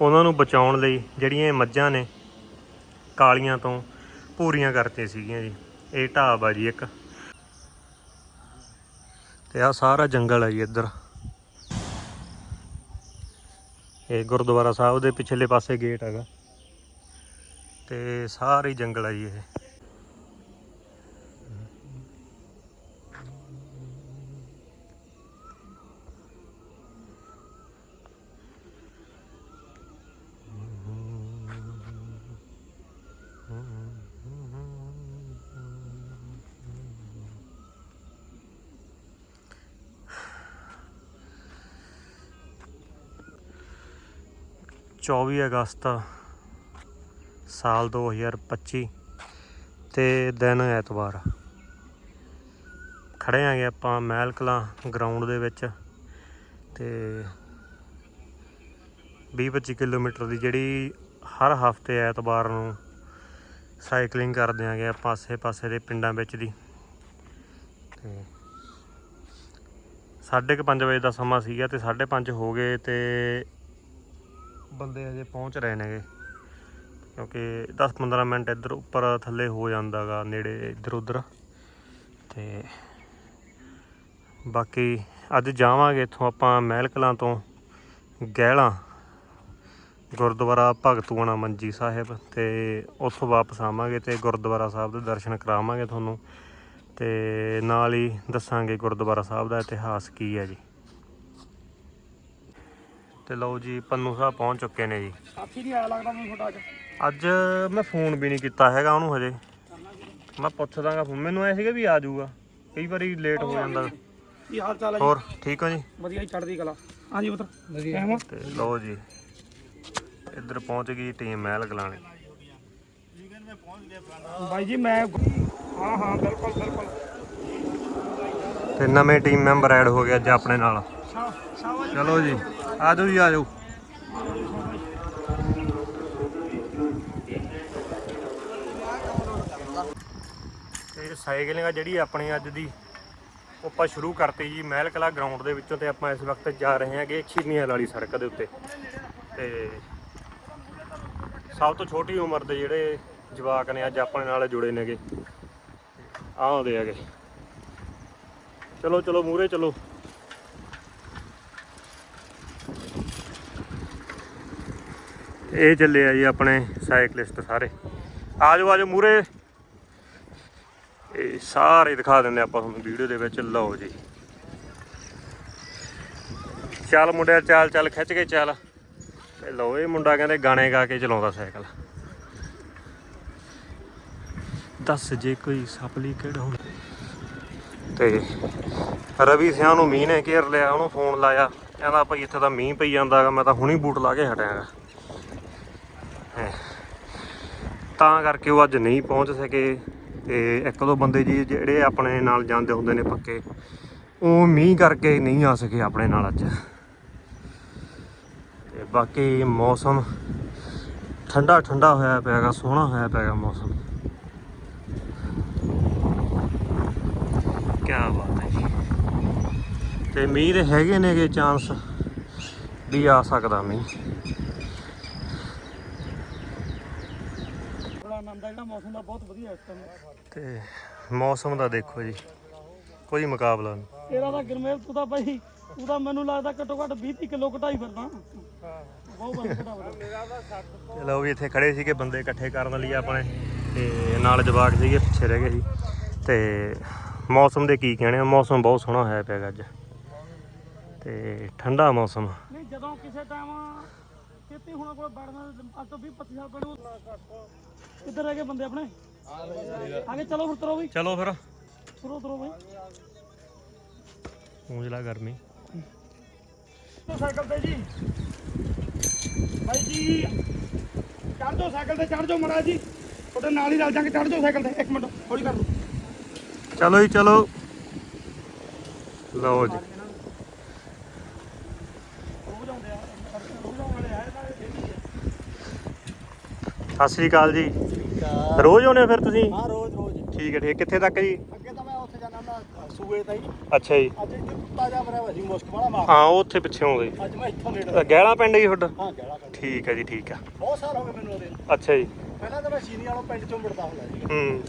ਉਹਨਾਂ ਨੂੰ ਬਚਾਉਣ ਲਈ ਜਿਹੜੀਆਂ ਇਹ ਮੱਝਾਂ ਨੇ ਕਾਲੀਆਂ ਤੋਂ ਪੂਰੀਆਂ ਕਰਤੇ ਸੀਗੀਆਂ ਜੀ। ਇਹ ਢਾਬ ਆ ਜੀ ਇੱਕ। ਤੇ ਆ ਸਾਰਾ ਜੰਗਲ ਹੈ ਜੀ ਇੱਧਰ। ਇਹ ਗੁਰਦੁਆਰਾ ਸਾਹਿਬ ਦੇ ਪਿਛਲੇ ਪਾਸੇ ਗੇਟ ਹੈਗਾ। ਤੇ ਸਾਰੇ ਜੰਗਲ ਹੈ ਜੀ ਇਹ। ਚੌਵੀ ਅਗਸਤ ਸਾਲ 2025 ਤੇ ਦਿਨ ਐਤਵਾਰ। ਖੜੇ ਆਂਗੇ ਆਪਾਂ ਮਹਿਲ ਕਲਾਂ ਗਰਾਊਂਡ ਦੇ ਵਿੱਚ ਤੇ 20-25 ਕਿਲੋਮੀਟਰ ਦੀ ਜਿਹੜੀ ਹਰ ਹਫ਼ਤੇ ਐਤਵਾਰ ਨੂੰ ਸਾਈਕਲਿੰਗ ਕਰਦੇ ਆਂਗੇ ਆਪਾਂ ਆਸੇ-ਪਾਸੇ ਦੇ ਪਿੰਡਾਂ ਵਿੱਚ ਦੀ। ਤੇ ਸਾਢੇ ਕੁ ਪੰਜ ਵਜੇ ਦਾ ਸਮਾਂ ਸੀਗਾ ਤੇ 5:30 ਹੋ ਗਏ ਤੇ ਬੰਦੇ ਅਜੇ ਪਹੁੰਚ ਰਹੇ ਨੇਗੇ। ਕਿਉਂਕਿ 10-15 ਮਿੰਟ ਇੱਧਰ ਉੱਪਰ ਥੱਲੇ ਹੋ ਜਾਂਦਾਗਾ, ਨੇੜੇ ਇੱਧਰ ਉੱਧਰ। ਤੇ ਬਾਕੀ ਅੱਜ ਜਾਵਾਂਗੇ ਇੱਥੋਂ ਆਪਾਂ ਮਹਿਲ ਕਲਾਂ ਤੋਂ ਗਹਿਲਾਂ, ਗੁਰਦੁਆਰਾ ਭਗਤੂਆਣਾ ਮੰਜੀ ਸਾਹਿਬ ਤੇ ਉੱਥੋਂ ਵਾਪਸ ਆਵਾਂਗੇ ਤੇ ਗੁਰਦੁਆਰਾ ਸਾਹਿਬ ਦੇ ਦਰਸ਼ਨ ਕਰਾਵਾਂਗੇ ਤੁਹਾਨੂੰ। ਤੇ ਨਾਲ ਹੀ ਦੱਸਾਂਗੇ ਗੁਰਦੁਆਰਾ ਸਾਹਿਬ ਦਾ ਇਤਿਹਾਸ ਕੀ ਹੈ ਜੀ। ਤੇ ਲਓ ਜੀ ਪੰਨੂ ਸਾਹਿਬ ਪਹੁੰਚ ਚੁੱਕੇ ਨੇ ਜੀ। ਸਾਥੀ ਨਹੀਂ ਆਇਆ ਲੱਗਦਾ ਮੈਨੂੰ ਤੁਹਾਡਾ ਅੱਜ। ਅੱਜ ਮੈਂ ਫੋਨ ਵੀ ਨਹੀਂ ਕੀਤਾ ਹੈਗਾ ਉਹਨੂੰ ਹਜੇ। ਮੈਂ ਪੁੱਛਦਾਗਾ ਫੋਨ ਮੈਨੂੰ ਐ ਸੀਗਾ ਵੀ ਆ ਜਾਊਗਾ। ਕਈ ਵਾਰੀ ਲੇਟ ਹੋ ਜਾਂਦਾ। ਕੀ ਹਾਲ ਚਾਲ ਹੈ ਹੋਰ ਠੀਕ ਹੋ ਜੀ? ਵਧੀਆ ਜੀ ਚੜ੍ਹਦੀ ਕਲਾ। ਹਾਂਜੀ ਪੁੱਤਰ। ਵਧੀਆ। ਤੇ ਲਓ ਜੀ ਇੱਧਰ ਪਹੁੰਚ ਗਈ ਟੀਮ ਮਹਿਲ ਗਲਾਣੇ ਬਾਈ ਜੀ ਮੈਂ ਹਾਂ ਹਾਂ ਬਿਲਕੁਲ ਬਿਲਕੁਲ। ਤੇ ਨਵੇਂ ਟੀਮ ਮੈਂਬਰ ਐਡ ਹੋ ਗਿਆ ਅੱਜ ਆਪਣੇ ਨਾਲ। ਚਲੋ ਜੀ। ਆ ਜਾਓ ਜੀ ਆ ਜਾਓ ਤੇ ਸਾਈਕਲਿੰਗ ਆ ਜਿਹੜੀ ਆਪਣੀ ਅੱਜ ਦੀ, ਉਹ ਆਪਾਂ ਸ਼ੁਰੂ ਕਰਤੀ ਜੀ ਮਹਿਲ ਕਲਾ ਗਰਾਊਂਡ ਦੇ ਵਿੱਚੋਂ ਤੇ ਆਪਾਂ ਇਸ ਵਕਤ ਜਾ ਰਹੇ ਹਾਂਗੇ ਖੀਰਨੀਆਂ ਵਾਲੀ ਸੜਕ ਦੇ ਉੱਤੇ। ਤੇ ਸਭ ਤੋਂ ਛੋਟੀ ਉਮਰ ਦੇ ਜਿਹੜੇ ਜਵਾਕ ਨੇ ਅੱਜ ਆਪਣੇ ਨਾਲ ਜੁੜੇ ਨੇਗੇ। ਆਉਂਦੇ ਹੈਗੇ। ਚਲੋ ਚਲੋ ਮੂਰੇ ਚਲੋ। ਇਹ ਚੱਲੇ ਆ ਜੀ ਆਪਣੇ ਸਾਈਕਲਿਸਟ ਸਾਰੇ। ਆਜੋ ਆਜੋ ਮੂਰੇ ਇਹ ਸਾਰੇ ਦਿਖਾ ਦਿੰਦੇ ਆਪਾਂ ਤੁਹਾਨੂੰ ਵੀਡੀਓ ਦੇ ਵਿੱਚ। ਲਓ ਜੀ। ਚੱਲ ਮੁੰਡਿਆ, ਚੱਲ ਚੱਲ, ਖਿੱਚ ਕੇ ਚੱਲ। ਤੇ ਲਓ ਇਹ ਮੁੰਡਾ ਕਹਿੰਦੇ ਗਾਣੇ ਗਾ ਕੇ ਚਲਾਉਂਦਾ ਸਾਈਕਲ। ਦੱਸ ਜੇ ਕੋਈ ਸਪਲੀ ਕਿਹੜਾ ਹੁੰਦਾ ਤੇ ਰਵੀ ਸਿਆਂ ਨੂੰ ਮੀਂਹ ਨੇ ਘੇਰ ਲਿਆ, ਉਹਨੂੰ ਫੋਨ ਲਾਇਆ। ਕਹਿੰਦਾ ਭਾਈ ਇੱਥੇ ਤਾਂ ਮੀਂਹ ਪਈ ਜਾਂਦਾਗਾ ਮੈਂ ਤਾਂ ਹੁਣੀ ਬੂਟ ਲਾ ਕੇ ਹਟਿਆਗਾ ਤਾਂ ਕਰਕੇ ਉਹ ਅੱਜ ਨਹੀਂ ਪਹੁੰਚ ਸਕੇ ਤੇ ਇੱਕ ਦੋ ਬੰਦੇ ਜੀ ਜਿਹੜੇ ਆਪਣੇ ਨਾਲ ਜਾਂਦੇ ਹੁੰਦੇ ਨੇ ਪੱਕੇ, ਉਹ ਮੀਂਹ ਕਰਕੇ ਨਹੀਂ ਆ ਸਕੇ ਆਪਣੇ ਨਾਲ ਅੱਜ। ਤੇ ਬਾਕੀ ਮੌਸਮ ਠੰਡਾ ਠੰਡਾ ਹੋਇਆ ਪਿਆਗਾ, ਸੋਹਣਾ ਹੋਇਆ ਪਿਆਗਾ ਮੌਸਮ। ਕੀ ਬਾਤ ਹੈ ਜੀ। ਤੇ ਮੀਂਹ ਦੇ ਹੈਗੇ ਨੇਗੇ ਚਾਂਸ ਵੀ ਆ ਸਕਦਾ ਮੀਂਹ। ਬੜਾ ਆਨੰਦ ਆ ਜਿਹੜਾ ਮੌਸਮ ਦਾ ਬਹੁਤ ਵਧੀਆ ਇਸ ਟਾਈਮ ਤੇ ਮੌਸਮ ਦਾ ਦੇਖੋ ਜੀ ਕੋਈ ਮੁਕਾਬਲਾ ਨਹੀਂ। ਤੇਰਾ ਤਾਂ ਗਰਮੇਲ ਤੂੰ ਤਾਂ ਬਾਈ ਤੂੰ ਤਾਂ ਮੈਨੂੰ ਲੱਗਦਾ ਘੱਟੋ ਘੱਟ 20 ਕਿਲੋ ਘਟਾਈ ਫਿਰਦਾ। ਬਹੁਤ ਬੰਦ ਘਟਾ ਫਿਰਦਾ। ਚਲੋ ਵੀ ਇੱਥੇ ਖੜੇ ਸੀਗੇ ਬੰਦੇ ਇਕੱਠੇ ਕਰਨ ਲਈ ਆਪਣੇ ਤੇ ਨਾਲ ਜਵਾਕ ਸੀਗੇ ਪਿੱਛੇ ਰਹਿ ਗਏ ਸੀ। ਤੇ ਮੌਸਮ ਦੇ ਕੀ ਕਹਿਣੇ ਆ, ਮੌਸਮ ਬਹੁਤ ਸੋਹਣਾ ਹੋਇਆ ਪਿਆ ਅੱਜ। ਤੇ ਠੰਡਾ ਮੌਸਮ। ਨਹੀਂ ਜਦੋਂ ਕਿਸੇ ਟਾਈਮ ਕਿਤੇ ਹੁਣ ਕੋਲ ਬੜਨਾ ਅੱਜ ਤੋਂ 20 25 ਸਾਲ ਪਹਿਲਾਂ। ਕਿੱਧਰ ਰਹਿ ਗਏ ਬੰਦੇ ਆਪਣੇ? ਆਗੇ ਚਲੋ ਫਿਰ ਤਰੋ ਵੀ। ਚਲੋ ਫਿਰ। ਤਰੋ ਤਰੋ ਬਈ। ਉਂਝਲਾ ਗਰਮੀ। ਸਾਈਕਲ ਤੇ ਜੀ। ਭਾਈ ਜੀ ਚੜ ਜਾਓ ਸਾਈਕਲ ਤੇ ਚੜ ਜਾਓ ਮੜਾ ਜੀ। ਤੁਹਾਡੇ ਨਾਲ ਹੀ ਰਲ ਜਾਾਂਗੇ ਚੜ ਜਾਓ ਸਾਈਕਲ ਤੇ। ਇੱਕ ਮਿੰਟ ਥੋੜੀ ਕਰ ਲਓ। ਚਲੋ ਜੀ ਚਲੋ। ਲਓ ਜੀ ਰੋਜ਼ ਆਉਂਦੇ ਆ ਰੋਜ਼ ਆਉਣ ਵਾਲੇ ਆ ਇਹਨਾਂ ਦੇ daily ਸਤਿ ਸ੍ਰੀ ਅਕਾਲ ਜੀ। ਰੋਜ਼ ਆਉਂਦੇ ਹੋ ਫਿਰ ਤੁਸੀਂ? ਹਾਂ ਰੋਜ਼ ਰੋਜ਼। ਠੀਕ ਹੈ ਠੀਕ। ਕਿੱਥੇ ਤੱਕ ਜੀ? ਅੱਗੇ ਤਾਂ ਮੈਂ ਉੱਥੇ ਜਾਣਾ ਹੁੰਦਾ ਸੂਏ ਤਾਂ ਹੀ ਅੱਛਾ ਜੀ। ਅੱਜ ਇੱਥੇ ਕੁੱਤਾ ਜਾ ਮਰਿਆ ਹੋਇਆ ਸੀ ਮੁਸ਼ਕ ਵਾਲਾ ਮਾਰ ਹਾਂ ਉਹ ਉੱਥੇ ਪਿੱਛੇ ਆਉਂਦੇ ਅੱਜ ਮੈਂ ਇੱਥੋਂ ਨੇੜੇ ਗਹਿਲਾ ਪਿੰਡ ਜੀ ਤੁਹਾਡਾ? ਹਾਂ ਗਹਿਲਾ ਪਿੰਡ। ਠੀਕ ਹੈ ਜੀ ਠੀਕ ਹੈ। ਬਹੁਤ ਸਾਲ ਹੋ ਗਏ ਮੈਨੂੰ ਉਹਦੇ। ਅੱਛਾ ਜੀ। ਪਹਿਲਾਂ ਤਾਂ ਮੈਂ ਚੀਨੀ ਵਾਲੋਂ ਪਿੰਡ ਚੋਂ ਮੁੜਦਾ ਹੁੰਦਾ ਸੀ ਹੂੰ।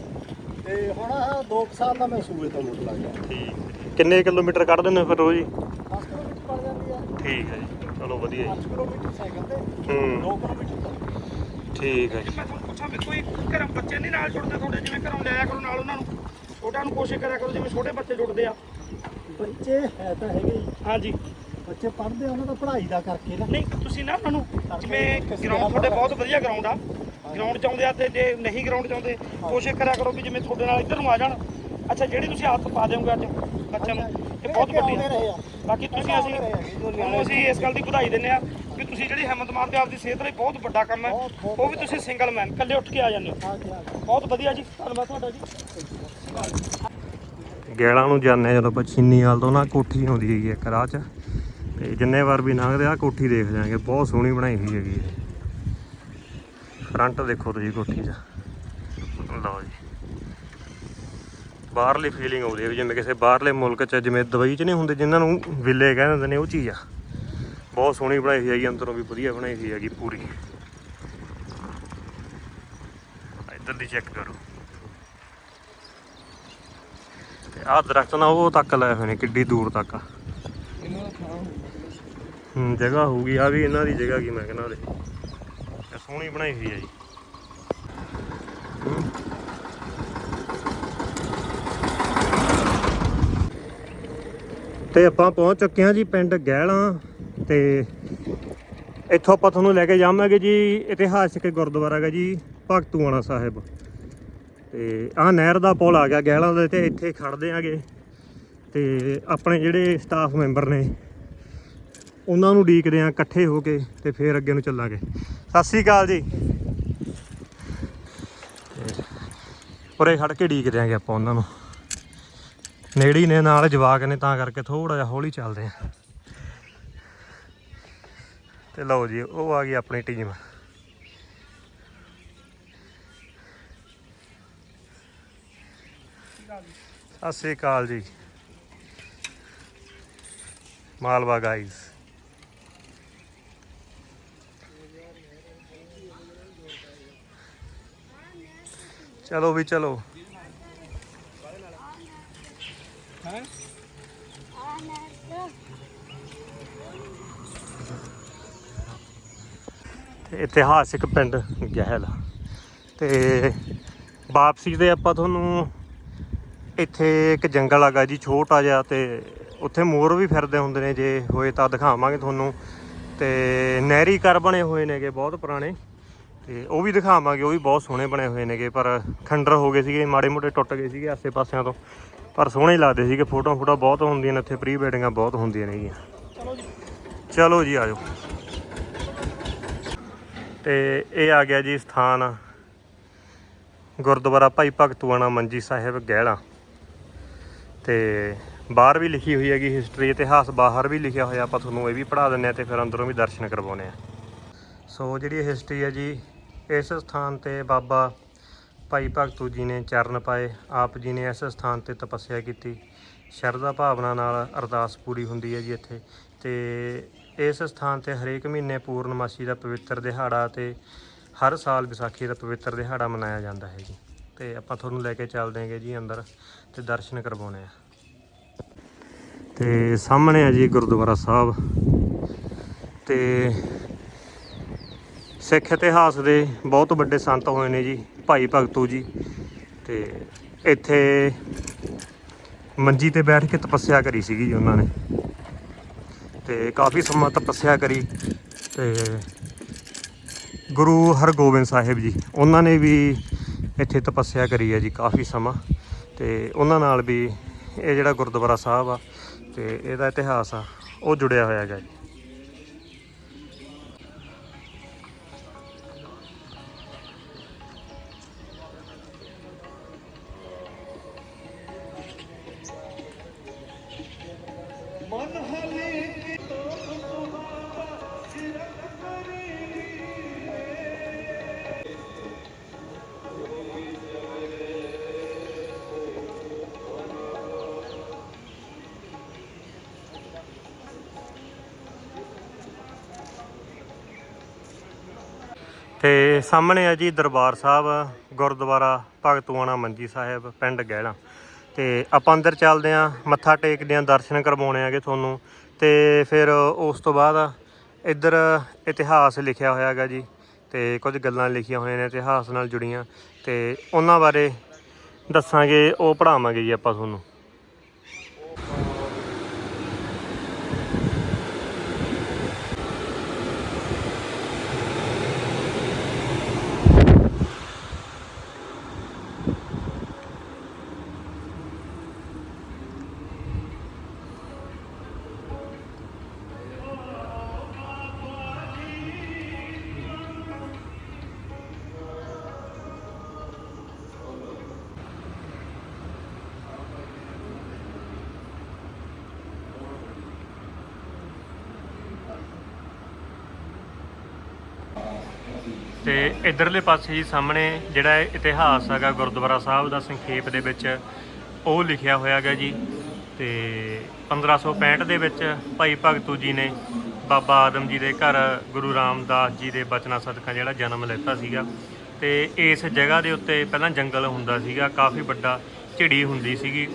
ਤੇ ਹੁਣ ਆਹ ਦੋ ਕੁ ਸਾਲ ਦਾ ਮੈਂ ਸੂਏ ਤੋਂ ਮੁੜ ਲੱਗ ਗਿਆ। ਠੀਕ ਕਿੰਨੇ ਕਿਲੋਮੀਟਰ ਕੱਢ ਦਿੰਦੇ ਫਿਰ ਰੋਜ਼ ਜੀ? 10 ਕਿਲੋਮੀਟਰ ਪੜ ਜਾਂਦੀ ਆ। ਠੀਕ ਹੈ ਜੀ। ਚਲੋ ਵਧੀਆ 8 ਕਿਲੋਮੀਟਰ ਸਾਈਕਲ ਤੇ। ਜੀ ਹੂੰ। 2 ਕਿਲੋਮੀਟਰ ਠੀਕ ਹੈ ਜੀ। ਮੈਂ ਤੁਹਾਨੂੰ ਪੁੱਛਾਂ ਵੀ ਕੋਈ ਘਰ ਬੱਚੇ ਨਹੀਂ ਨਾਲ ਜੁੜਦੇ ਤੁਹਾਡੇ ਜਿਵੇਂ ਘਰੋਂ ਲਿਆਇਆ ਕਰੋ ਨਾਲ ਉਹਨਾਂ ਨੂੰ। ਛੋਟਿਆਂ ਨੂੰ ਕੋਸ਼ਿਸ਼ ਕਰਿਆ ਕਰੋ ਜਿਵੇਂ ਛੋਟੇ ਬੱਚੇ ਜੁੜਦੇ ਆ। ਬੱਚੇ ਹੈ ਤਾਂ ਹੈਗੇ ਹੀ ਹਾਂਜੀ। ਬੱਚੇ ਪੜ੍ਹਦੇ ਆ ਉਹਨਾਂ ਦਾ ਪੜ੍ਹਾਈ ਦਾ ਕਰਕੇ ਨਾ। ਨਹੀਂ ਤੁਸੀਂ ਨਾ ਉਹਨਾਂ ਨੂੰ ਜਿਵੇਂ ਗਰਾਊਂਡ ਤੁਹਾਡੇ ਬਹੁਤ ਵਧੀਆ ਗਰਾਊਂਡ ਆ। ਗਰਾਊਂਡ ਚਾਹੁੰਦੇ ਆ ਤੇ ਜੇ ਨਹੀਂ ਗਰਾਊਂਡ ਚਾਹੁੰਦੇ ਕੋਸ਼ਿਸ਼ ਕਰਿਆ ਕਰੋ ਵੀ ਜਿਵੇਂ ਤੁਹਾਡੇ ਨਾਲ ਇੱਧਰ ਨੂੰ ਆ ਜਾਣ। ਅੱਛਾ ਜਿਹੜੀ ਤੁਸੀਂ ਆਦਤ ਪਾ ਦਿਓਗੇ ਅੱਜ ਬੱਚਿਆਂ ਨੂੰ ਇਹ ਬਹੁਤ ਵੱਡੀ ਆ। ਬਾਕੀ ਤੁਸੀਂ ਅਸੀਂ ਤੁਹਾਨੂੰ ਅਸੀਂ ਇਸ ਗੱਲ ਦੀ ਵਧਾਈ ਦਿੰਦੇ ਆ। ਕਿ ਤੁਸੀਂ ਜਿਹੜੀ ਹਿੰਮਤ ਮਾਰਦੇ ਆਪਦੀ ਸਿਹਤ ਲਈ ਬਹੁਤ ਵੱਡਾ ਕੰਮ ਹੈ ਉਹ ਵੀ ਤੁਸੀਂ ਸਿੰਗਲ ਮੈਨ ਇਕੱਲੇ ਉੱਠ ਕੇ ਆ ਜਾਂਦੇ ਹੋ। ਬਹੁਤ ਵਧੀਆ ਜੀ ਧੰਨਵਾਦ ਤੁਹਾਡਾ ਜੀ। ਗੈਲਾਂ ਨੂੰ ਜਾਂਦੇ ਜਦੋਂ ਆਪਾਂ ਚੀਨੀਵਾਲ ਤੋਂ ਨਾ ਕੋਠੀ ਆਉਂਦੀ ਹੈਗੀ ਇੱਕ ਰਾਹ 'ਚ। ਤੇ ਜਿੰਨੇ ਵਾਰ ਵੀ ਲੰਘਦੇ ਆ ਕੋਠੀ ਦੇਖ ਜਾਾਂਗੇ ਬਹੁਤ ਸੋਹਣੀ ਬਣਾਈ ਹੋਈ ਹੈਗੀ ਫਰੰਟ ਦੇਖੋ ਤੁਸੀਂ ਕੋਠੀ ਦਾ ਲਓ ਜੀ। ਬਾਹਰਲੀ ਫੀਲਿੰਗ ਆਉਂਦੀ ਹੈ ਵੀ ਜਿਵੇਂ ਕਿਸੇ ਬਾਹਰਲੇ ਮੁਲਕ 'ਚ ਜਿਵੇਂ ਦੁਬਈ 'ਚ ਨਹੀਂ ਹੁੰਦੇ ਜਿਨ੍ਹਾਂ ਨੂੰ ਵਿਲੇ ਕਹਿੰਦੇ ਹੁੰਦੇ ਨੇ ਉਹ ਚੀਜ਼ ਆ। ਬਹੁਤ ਸੋਹਣੀ ਬਣਾਈ ਹੋਈ ਹੈਗੀ ਅੰਦਰੋਂ ਵੀ ਵਧੀਆ ਬਣਾਈ ਹੋਈ ਹੈਗੀ ਪੂਰੀ। ਇੱਧਰ ਦੀ ਚੈੱਕ ਕਰੋ। ਤੇ ਆਹ ਦਰਖਤ ਨਾ ਉਹ ਤੱਕ ਲਾਏ ਹੋਏ ਨੇ ਕਿੱਡੀ ਦੂਰ ਤੱਕ। ਹੂੰ ਜਗ੍ਹਾ ਹੋਊਗੀ ਆ ਵੀ ਇਹਨਾਂ ਦੀ ਜਗ੍ਹਾ ਕੀ ਮੈਂ ਕਹਿੰਦਾ ਉਹਦੇ। ਇਹ ਸੋਹਣੀ ਬਣਾਈ ਹੋਈ ਹੈ ਜੀ। ਤੇ ਆਪਾਂ ਪਹੁੰਚ ਚੁੱਕੇ ਹਾਂ ਜੀ ਪਿੰਡ ਗਹਿਲਾਂ। ਤੇ ਇੱਥੋਂ ਆਪਾਂ ਤੁਹਾਨੂੰ ਲੈ ਕੇ ਜਾਵਾਂਗੇ ਜੀ ਇਤਿਹਾਸਿਕ ਗੁਰਦੁਆਰਾ ਹੈਗਾ ਜੀ ਭਗਤੂਆਣਾ ਸਾਹਿਬ। ਤੇ ਆਹ ਨਹਿਰ ਦਾ ਪੁਲ ਆ ਗਿਆ ਗਹਿਲਾਂ ਦੇ ਤੇ, ਇੱਥੇ ਖੜਦੇ ਆਂਗੇ। ਤੇ ਆਪਣੇ ਜਿਹੜੇ ਸਟਾਫ ਮੈਂਬਰ ਨੇ, ਉਹਨਾਂ ਨੂੰ ਡੀਕਦੇ ਆ ਇਕੱਠੇ ਹੋ ਕੇ ਤੇ ਫੇਰ ਅੱਗੇ ਨੂੰ ਚੱਲਾਂਗੇ। ਸਤਿ ਸ੍ਰੀ ਅਕਾਲ ਜੀ। ਉਰੇ ਖੜ ਕੇ ਡੀਕਦੇ ਆਂਗੇ ਆਪਾਂ ਉਹਨਾਂ ਨੂੰ। ਨੇੜੇ ਹੀ ਨੇ ਨਾਲ ਜਵਾਕ ਨੇ, ਤਾਂ ਕਰਕੇ ਥੋੜਾ ਜਿਹਾ ਹੌਲੀ ਚੱਲਦੇ ਆ। ਤੇ ਲਓ ਜੀ, ਉਹ ਆ ਗਈ ਆਪਣੀ ਟੀਮ। ਸਤਿ ਸ੍ਰੀ ਅਕਾਲ ਜੀ। ਮਾਲਵਾ ਗਾਈਜ਼ ਚਲੋ ਵੀ ਚਲੋ। ਤੇ ਇਤਿਹਾਸਿਕ ਪਿੰਡ ਗਹਿਲ। ਤੇ ਵਾਪਸੀ ਤੇ ਆਪਾਂ ਤੁਹਾਨੂੰ ਇੱਥੇ ਇੱਕ ਜੰਗਲ ਹੈਗਾ ਜੀ, ਛੋਟਾ ਜਿਹਾ, ਤੇ ਉੱਥੇ ਮੋਰ ਵੀ ਫਿਰਦੇ ਹੁੰਦੇ ਨੇ, ਜੇ ਹੋਏ ਤਾਂ ਦਿਖਾਵਾਂਗੇ ਤੁਹਾਨੂੰ। ਤੇ ਨਹਿਰੀ ਘਰ ਬਣੇ ਹੋਏ ਨੇਗੇ, ਬਹੁਤ ਪੁਰਾਣੇ। ਤੇ ਉਹ ਵੀ ਦਿਖਾਵਾਂਗੇ, ਉਹ ਵੀ ਬਹੁਤ ਸੋਹਣੇ ਬਣੇ ਹੋਏ ਨੇਗੇ, ਪਰ ਖੰਡਰ ਹੋ ਗਏ ਸੀਗੇ ਮਾੜੇ ਮੋਟੇ ਟੁੱਟ ਗਏ ਸੀਗੇ ਆਸੇ ਪਾਸਿਆਂ ਤੋਂ। ਪਰ ਸੋਹਣੇ ਲੱਗਦੇ ਸੀਗੇ ਫੋਟੋ ਫੋਟੋ ਬਹੁਤ ਹੁੰਦੀਆਂ ਨੇ ਇੱਥੇ ਪ੍ਰੀ ਵੈਡਿੰਗਾਂ ਬਹੁਤ ਹੁੰਦੀਆਂ ਨੇਗੀਆਂ। ਚਲੋ ਜੀ ਚਲੋ ਜੀ ਆਜੋ ਤੇ ਇਹ ਆ ਗਿਆ ਜੀ ਸਥਾਨ ਗੁਰਦੁਆਰਾ ਭਾਈ ਭਗਤੂਆਣਾ ਮੰਜੀ ਸਾਹਿਬ ਗਹਿਲਾ। ਤੇ ਬਾਹਰ ਵੀ ਲਿਖੀ ਹੋਈ ਹੈਗੀ ਹਿਸਟਰੀ ਇਤਿਹਾਸ ਬਾਹਰ ਵੀ ਲਿਖਿਆ ਹੋਇਆ, ਆਪਾਂ ਤੁਹਾਨੂੰ ਇਹ ਵੀ ਪੜ੍ਹਾ ਦਿੰਨੇ ਆ ਤੇ ਫਿਰ ਅੰਦਰੋਂ ਵੀ ਦਰਸ਼ਨ ਕਰਵਾਉਨੇ ਆ ਸੋ ਜਿਹੜੀ ਹਿਸਟਰੀ ਹੈ ਜੀ, ਇਸ ਸਥਾਨ ਤੇ ਬਾਬਾ ਭਾਈ ਭਗਤੂ ਜੀ ਨੇ ਚਰਨ ਪਾਏ, ਆਪ ਜੀ ਨੇ ਇਸ ਸਥਾਨ ਤੇ ਤਪੱਸਿਆ ਕੀਤੀ। ਸ਼ਰਧਾ ਭਾਵਨਾ ਨਾਲ ਅਰਦਾਸ ਪੂਰੀ ਹੁੰਦੀ ਹੈ ਜੀ ਇੱਥੇ। ਤੇ ਇਸ ਸਥਾਨ ਤੇ ਹਰੇਕ ਮਹੀਨੇ ਪੂਰਨਮਾਸ਼ੀ ਦਾ ਪਵਿੱਤਰ ਦਿਹਾੜਾ ਤੇ ਹਰ ਸਾਲ ਵਿਸਾਖੀ ਦਾ ਪਵਿੱਤਰ ਦਿਹਾੜਾ ਮਨਾਇਆ ਜਾਂਦਾ ਹੈ ਜੀ। ਤੇ ਆਪਾਂ ਤੁਹਾਨੂੰ ਲੈ ਕੇ ਚੱਲਦੇ ਹਾਂਗੇ ਜੀ ਅੰਦਰ ਤੇ ਦਰਸ਼ਨ ਕਰਵਾਉਣੇ ਆ ਤੇ ਸਾਹਮਣੇ ਆ ਜੀ ਗੁਰਦੁਆਰਾ ਸਾਹਿਬ। ਤੇ ਸਿੱਖ ਇਤਿਹਾਸ ਦੇ ਬਹੁਤ ਵੱਡੇ ਸੰਤ ਹੋਏ ਨੇ ਜੀ, ਭਾਈ ਭਗਤੂ ਜੀ। ਤੇ ਇੱਥੇ ਮੰਜੀ ਤੇ ਬੈਠ ਕੇ ਤਪੱਸਿਆ ਕਰੀ ਸੀਗੀ ਜੀ ਉਹਨਾਂ ਨੇ। ਤੇ ਕਾਫੀ ਸਮਾਂ ਤਪੱਸਿਆ ਕਰੀ ਤੇ ਗੁਰੂ ਹਰਗੋਬਿੰਦ ਸਾਹਿਬ ਜੀ, ਉਹਨਾਂ ਨੇ ਵੀ ਇੱਥੇ ਤਪੱਸਿਆ ਕਰੀ ਹੈ ਜੀ ਕਾਫੀ ਸਮਾਂ ਤੇ ਉਹਨਾਂ ਨਾਲ ਵੀ ਇਹ ਜਿਹੜਾ ਗੁਰਦੁਆਰਾ ਸਾਹਿਬ ਆ ਤੇ ਇਹਦਾ ਇਤਿਹਾਸ ਆ, ਉਹ ਜੁੜਿਆ ਹੋਇਆ ਹੈਗਾ ਜੀ। ਸਾਹਮਣੇ ਆ ਜੀ ਦਰਬਾਰ ਸਾਹਿਬ, ਗੁਰਦੁਆਰਾ ਭਗਤੂਆਣਾ ਮੰਜੀ ਸਾਹਿਬ, ਪਿੰਡ ਗਹਿਣਾ। ਤੇ ਆਪਾਂ ਅੰਦਰ ਚੱਲਦੇ ਆ, ਮੱਥਾ ਟੇਕਦੇ ਆ, ਦਰਸ਼ਨ ਕਰਵਾਉਣੇ ਆਗੇ ਤੁਹਾਨੂੰ। ਤੇ ਫਿਰ ਉਸ ਤੋਂ ਬਾਅਦ ਇੱਧਰ ਇਤਿਹਾਸ ਲਿਖਿਆ ਹੋਇਆ ਹੈਗਾ ਜੀ। ਤੇ ਕੁਝ ਗੱਲਾਂ ਲਿਖੀਆਂ ਹੋਈਆਂ ਨੇ, ਇਤਿਹਾਸ ਨਾਲ ਜੁੜੀਆਂ। ਤੇ ਉਹਨਾਂ ਬਾਰੇ ਦੱਸਾਂਗੇ, ਉਹ ਪੜਾਵਾਂਗੇ ਜੀ ਆਪਾਂ ਤੁਹਾਨੂੰ। ਤੇ ਇਧਰਲੇ ਪਾਸੇ ਜੀ ਸਾਹਮਣੇ ਜਿਹੜਾ ਇਤਿਹਾਸ ਹੈਗਾ ਗੁਰਦੁਆਰਾ ਸਾਹਿਬ ਦਾ ਸੰਖੇਪ ਦੇ ਵਿੱਚ ਉਹ ਲਿਖਿਆ ਹੋਇਆ ਹੈਗਾ ਜੀ। ਤੇ 1565 ਦੇ ਵਿੱਚ ਭਾਈ ਭਗਤੂ ਜੀ ਨੇ ਬਾਬਾ ਆਦਮ ਜੀ ਦੇ ਘਰ ਗੁਰੂ ਰਾਮਦਾਸ ਜੀ ਦੇ ਬਚਨਾਂ ਸਦਕਾ ਜਿਹੜਾ ਜਨਮ ਲਿੱਤਾ ਸੀਗਾ। ਤੇ ਇਸ ਜਗ੍ਹਾ ਦੇ ਉੱਤੇ ਪਹਿਲਾਂ ਜੰਗਲ ਹੁੰਦਾ ਸੀਗਾ, ਕਾਫੀ ਵੱਡਾ ਝਿੜੀ ਹੁੰਦੀ ਸੀਗੀ।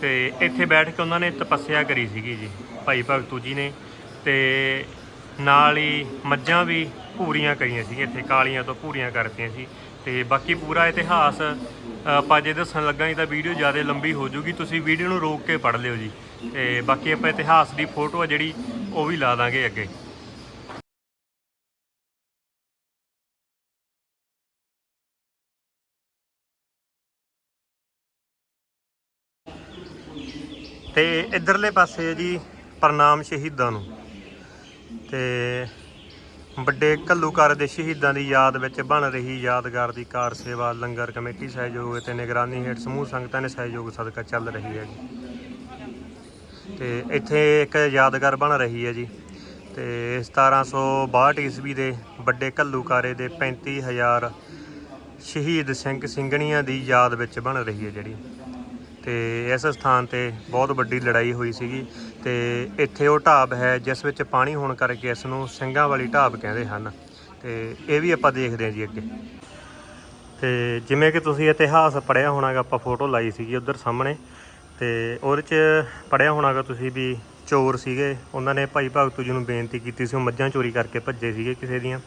ਤੇ ਇੱਥੇ ਬੈਠ ਕੇ ਉਹਨਾਂ ਨੇ ਤਪੱਸਿਆ ਕਰੀ ਸੀਗੀ ਜੀ, ਭਾਈ ਭਗਤੂ ਜੀ ਨੇ। ਤੇ ਨਾਲ ਹੀ ਮੱਝਾਂ ਵੀ ਪੂਰੀਆਂ ਕਰੀਆਂ ਸੀ, ਇੱਥੇ ਕਾਲੀਆਂ ਤੋਂ ਪੂਰੀਆਂ ਕਰਤੀਆਂ ਸੀ। ਤੇ ਬਾਕੀ ਪੂਰਾ ਇਤਿਹਾਸ ਆਪਾਂ ਜੇ ਦੱਸਣ ਲੱਗਾ ਜੀ ਤਾਂ ਵੀਡੀਓ ਜ਼ਿਆਦਾ ਲੰਬੀ ਹੋ ਜੂਗੀ, ਤੁਸੀਂ ਵੀਡੀਓ ਨੂੰ ਰੋਕ ਕੇ ਪੜ੍ਹ ਲਿਓ ਜੀ। ਤੇ ਬਾਕੀ ਆਪਾਂ ਇਤਿਹਾਸ ਦੀ ਫੋਟੋ ਆ ਜਿਹੜੀ, ਉਹ ਵੀ ਲਾ ਦਾਂਗੇ ਅੱਗੇ। ਤੇ ਇਧਰਲੇ ਪਾਸੇ ਹੈ ਜੀ, ਪ੍ਰਣਾਮ ਸ਼ਹੀਦਾਂ ਨੂੰ। ਤੇ ਵੱਡੇ ਘੱਲੂਘਰ ਦੇ ਸ਼ਹੀਦਾਂ ਦੀ ਯਾਦ ਵਿੱਚ ਬਣ ਰਹੀ ਯਾਦਗਾਰ ਦੀ ਕਾਰ ਸੇਵਾ ਲੰਗਰ ਕਮੇਟੀ ਸਹਿਯੋਗ ਅਤੇ ਨਿਗਰਾਨੀ ਹੇਠ ਸਮੂਹ ਸੰਗਤਾਂ ਦੇ ਸਹਿਯੋਗ ਸਦਕਾ ਚੱਲ ਰਹੀ ਹੈ ਜੀ। ਤੇ ਇੱਥੇ ਇੱਕ ਯਾਦਗਾਰ ਬਣ ਰਹੀ ਹੈ ਜੀ ਤੇ 1762 ਈਸਵੀ ਦੇ ਵੱਡੇ ਘੱਲੂਕਾਰੇ ਦੇ 35000 ਸ਼ਹੀਦ ਸਿੰਘ ਸਿੰਘਣੀਆਂ ਦੀ ਯਾਦ ਵਿੱਚ ਬਣ ਰਹੀ ਹੈ ਜਿਹੜੀ। ਤੇ ਇਸ ਸਥਾਨ ਤੇ ਬਹੁਤ ਵੱਡੀ ਲੜਾਈ ਹੋਈ ਸੀਗੀ। ਤੇ ਇੱਥੇ ਉਹ ਢਾਬ ਹੈ, ਜਿਸ ਵਿੱਚ ਪਾਣੀ ਹੋਣ ਕਰਕੇ ਇਸ ਨੂੰ ਸਿੰਘਾਂ ਵਾਲੀ ਢਾਬ ਕਹਿੰਦੇ ਹਨ। ਤੇ ਇਹ ਵੀ ਆਪਾਂ ਦੇਖਦੇ ਹਾਂ ਜੀ ਅੱਗੇ। ਤੇ ਜਿਵੇਂ ਕਿ ਤੁਸੀਂ ਇਤਿਹਾਸ ਪੜਿਆ ਹੋਣਾਗਾ, ਆਪਾਂ ਫੋਟੋ ਲਾਈ ਸੀਗੀ ਉਧਰ ਸਾਹਮਣੇ। ਤੇ ਉਹਦੇ 'ਚ ਪੜਿਆ ਹੋਣਾਗਾ ਤੁਸੀਂ ਵੀ ਚੋਰ ਸੀਗੇ। ਉਹਨਾਂ ਨੇ ਭਾਈ ਭਗਤੂ ਜੀ ਨੂੰ ਬੇਨਤੀ ਕੀਤੀ ਸੀ, ਉਹ ਮੱਝਾਂ ਚੋਰੀ ਕਰਕੇ ਭੱਜੇ ਸੀਗੇ ਕਿਸੇ ਦੀਆਂ।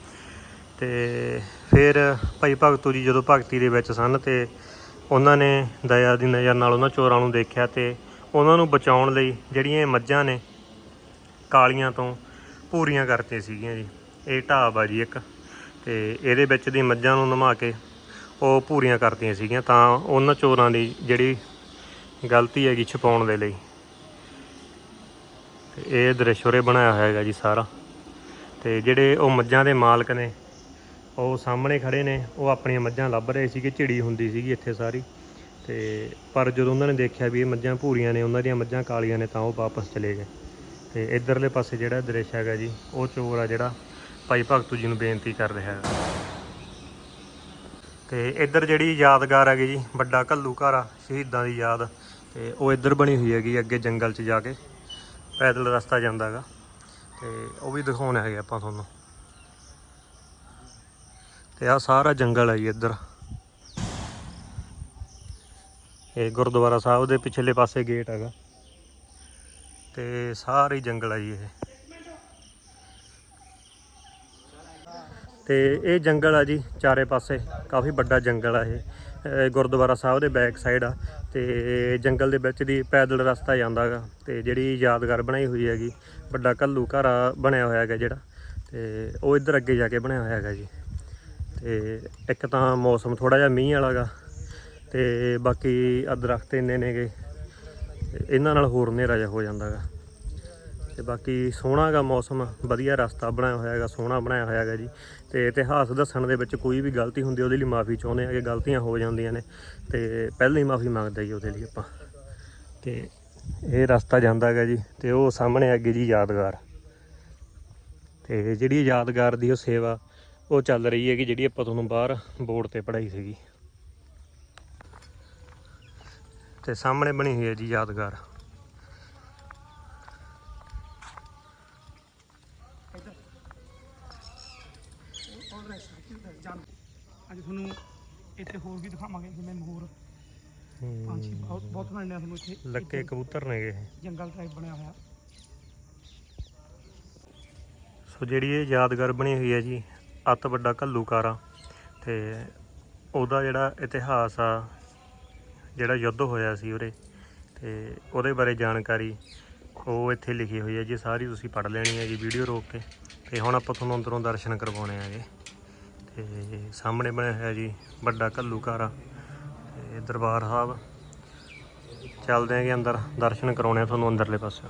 ਤੇ ਫਿਰ ਭਾਈ ਭਗਤੂ ਜੀ ਜਦੋਂ ਭਗਤੀ ਦੇ ਵਿੱਚ ਸਨ ਤੇ ਉਹਨਾਂ ਨੇ ਦਇਆ ਦੀ ਨਜ਼ਰ ਨਾਲ ਉਹਨਾਂ ਚੋਰਾਂ ਨੂੰ ਦੇਖਿਆ ਤੇ ਉਹਨਾਂ ਨੂੰ ਬਚਾਉਣ ਲਈ ਜਿਹੜੀਆਂ ਇਹ ਮੱਝਾਂ ਨੇ ਕਾਲੀਆਂ ਤੋਂ ਪੂਰੀਆਂ ਕਰਤੇ ਸੀਗੀਆਂ ਜੀ। ਇਹ ਢਾਬ ਆ ਜੀ ਇੱਕ ਤੇ ਇਹਦੇ ਵਿੱਚ ਦੀ ਮੱਝਾਂ ਨੂੰ ਨਮਾ ਕੇ ਉਹ ਪੂਰੀਆਂ ਕਰਤੀਆਂ ਸੀਗੀਆਂ ਤਾਂ ਉਹਨਾਂ ਚੋਰਾਂ ਦੀ ਜਿਹੜੀ ਗਲਤੀ ਹੈਗੀ ਛਪਾਉਣ ਦੇ ਲਈ। ਇਹ ਦ੍ਰਿਸ਼ ਬਣਾਇਆ ਹੋਇਆ ਹੈਗਾ ਜੀ ਸਾਰਾ। ਤੇ ਜਿਹੜੇ ਉਹ ਮੱਝਾਂ ਦੇ ਮਾਲਕ ਨੇ, ਉਹ ਸਾਹਮਣੇ ਖੜੇ ਨੇ, ਉਹ ਆਪਣੀਆਂ ਮੱਝਾਂ ਲੱਭ ਰਹੇ ਸੀਗੇ, ਝਿੜੀ ਹੁੰਦੀ ਸੀਗੀ ਇੱਥੇ ਸਾਰੀ। ਤੇ ਪਰ ਜਦੋਂ ਉਹਨਾਂ ਨੇ ਦੇਖਿਆ ਵੀ ਇਹ ਮੱਝਾਂ ਭੂਰੀਆਂ ਨੇ, ਉਹਨਾਂ ਦੀਆਂ ਮੱਝਾਂ ਕਾਲੀਆਂ ਨੇ ਤਾਂ ਉਹ ਵਾਪਸ ਚਲੇ ਗਏ। ਤੇ ਇਧਰਲੇ ਪਾਸੇ ਜਿਹੜਾ ਦ੍ਰਿਸ਼ ਹੈਗਾ ਜੀ, ਉਹ ਚੋਰ ਆ ਜਿਹੜਾ ਭਾਈ ਭਗਤੂ ਜੀ ਨੂੰ ਬੇਨਤੀ ਕਰ ਰਿਹਾ ਹੈ ਤੇ ਇੱਧਰ ਜਿਹੜੀ ਯਾਦਗਾਰ ਹੈਗੀ ਜੀ, ਵੱਡਾ ਘੱਲੂ ਘਰ ਆ, ਸ਼ਹੀਦਾਂ ਦੀ ਯਾਦ। ਤੇ ਉਹ ਇੱਧਰ ਬਣੀ ਹੋਈ ਹੈਗੀ ਅੱਗੇ ਜੰਗਲ 'ਚ ਜਾ ਕੇ ਪੈਦਲ ਰਸਤਾ ਜਾਂਦਾ ਹੈਗਾ। ਤੇ ਉਹ ਵੀ ਦਿਖਾਉਣਾ ਹੈਗਾ ਆਪਾਂ ਤੁਹਾਨੂੰ। ਤੇ ਆ ਸਾਰਾ ਜੰਗਲ ਹੈ ਜੀ ਇੱਧਰ। ਇਹ ਗੁਰਦੁਆਰਾ ਸਾਹਿਬ ਦੇ ਪਿਛਲੇ ਪਾਸੇ ਗੇਟ ਹੈਗਾ। ਤੇ ਸਾਰੇ ਜੰਗਲ ਹੈ ਜੀ ਇਹ। ਤੇ ਇਹ ਜੰਗਲ ਆ ਜੀ ਚਾਰੇ ਪਾਸੇ, ਕਾਫੀ ਵੱਡਾ ਜੰਗਲ ਆ ਇਹ। ਗੁਰਦੁਆਰਾ ਸਾਹਿਬ ਦੇ ਬੈਕ ਸਾਈਡ ਆ ਤੇ ਜੰਗਲ ਦੇ ਵਿੱਚ ਦੀ ਪੈਦਲ ਰਸਤਾ ਜਾਂਦਾ ਹੈਗਾ ਤੇ ਜਿਹੜੀ ਯਾਦਗਾਰ ਬਣਾਈ ਹੋਈ ਹੈਗੀ, ਵੱਡਾ ਕੱਲੂ ਘਰ ਆ ਬਣਿਆ ਹੋਇਆ ਹੈਗਾ ਜਿਹੜਾ ਤੇ ਉਹ ਇੱਧਰ ਅੱਗੇ ਜਾ ਕੇ ਬਣਿਆ ਹੋਇਆ ਹੈਗਾ ਜੀ। ਤੇ ਇੱਕ ਤਾਂ ਮੌਸਮ ਥੋੜਾ ਜਿਹਾ ਮੀਂਹ ਵਾਲਾ ਗਾ ਤੇ ਬਾਕੀ ਆ ਦਰਖਤ ਇੰਨੇ ਨੇਗੇ। ਇਹਨਾਂ ਨਾਲ ਹੋਰ ਹਨੇਰਾ ਜਿਹਾ ਹੋ ਜਾਂਦਾ ਗਾ। ਤੇ ਬਾਕੀ ਸੋਹਣਾ ਗਾ ਮੌਸਮ, ਵਧੀਆ ਰਸਤਾ ਬਣਾਇਆ ਹੋਇਆ ਹੈਗਾ ਸੋਹਣਾ ਬਣਾਇਆ ਹੋਇਆ ਹੈਗਾ ਜੀ। ਤੇ ਇਤਿਹਾਸ ਦੱਸਣ ਦੇ ਵਿੱਚ ਕੋਈ ਵੀ ਗਲਤੀ ਹੁੰਦੀ ਉਹਦੇ ਲਈ ਮਾਫੀ ਚਾਹੁੰਦੇ ਆ ਕਿ ਗਲਤੀਆਂ ਹੋ ਜਾਂਦੀਆਂ ਨੇ। ਤੇ ਪਹਿਲਾਂ ਹੀ ਮਾਫੀ ਮੰਗਦੇ ਜੀ ਉਹਦੇ ਲਈ ਆਪਾਂ। ਤੇ ਇਹ ਰਸਤਾ ਜਾਂਦਾ ਹੈਗਾ ਜੀ ਤੇ ਉਹ ਸਾਹਮਣੇ ਅੱਗੇ ਜੀ ਯਾਦਗਾਰ। ਤੇ ਜਿਹੜੀ ਯਾਦਗਾਰ ਦੀ ਉਹ ਸੇਵਾ ਉਹ ਚੱਲ ਰਹੀ ਹੈਗੀ ਜਿਹੜੀ ਆਪਾਂ ਤੁਹਾਨੂੰ ਬਾਹਰ ਬੋਰਡ ਤੇ ਪੜਾਈ ਸੀਗੀ। ਤੇ ਸਾਹਮਣੇ ਬਣੀ ਹੋਈ ਹੈ ਜੀ ਯਾਦਗਾਰ। ਜਾਣ ਅੱਜ ਤੁਹਾਨੂੰ ਇੱਥੇ ਹੋਰ ਵੀ ਦਿਖਾਵਾਂਗੇ ਜਿਵੇਂ ਮੋਰ। ਪੰਛੀ ਬਹੁਤ ਬਹੁਤ ਬਣਨੇ ਆ ਤੁਹਾਨੂੰ ਇੱਥੇ। ਲੱਕੇ ਕਬੂਤਰ ਨੇਗੇ ਇਹ। ਜੰਗਲ ਟਾਈਪ ਬਣਿਆ ਹੋਇਆ। ਸੋ ਜਿਹੜੀ ਇਹ ਯਾਦਗਾਰ ਬਣੀ ਹੋਈ ਹੈ ਜੀ ਅੱਤ ਵੱਡਾ ਘੱਲੂਕਾਰਾ ਤੇ ਉਹਦਾ ਜਿਹੜਾ ਇਤਿਹਾਸ ਆ ਜਿਹੜਾ ਯੁੱਧ ਹੋਇਆ ਸੀ ਉਰੇ, ਤੇ ਉਹਦੇ ਬਾਰੇ ਜਾਣਕਾਰੀ ਉਹ ਇੱਥੇ ਲਿਖੀ ਹੋਈ ਹੈ ਜੀ, ਸਾਰੀ ਤੁਸੀਂ ਪੜ੍ਹ ਲੈਣੀ ਹੈ ਜੀ ਵੀਡੀਓ ਰੋਕ ਕੇ। ਤੇ ਹੁਣ ਆਪਾਂ ਤੁਹਾਨੂੰ ਅੰਦਰੋਂ ਦਰਸ਼ਨ ਕਰਵਾਉਣੇ ਆ ਆਗੇ ਤੇ ਸਾਹਮਣੇ ਬਣਿਆ ਹੋਇਆ ਜੀ ਵੱਡਾ ਘੱਲੂਕਾਰਾ ਤੇ ਦਰਬਾਰ ਸਾਹਿਬ। ਚੱਲਦੇ ਆਂਗੇ ਅੰਦਰ, ਦਰਸ਼ਨ ਕਰਾਉਣੇ ਆ ਤੁਹਾਨੂੰ ਅੰਦਰਲੇ ਪਾਸੇ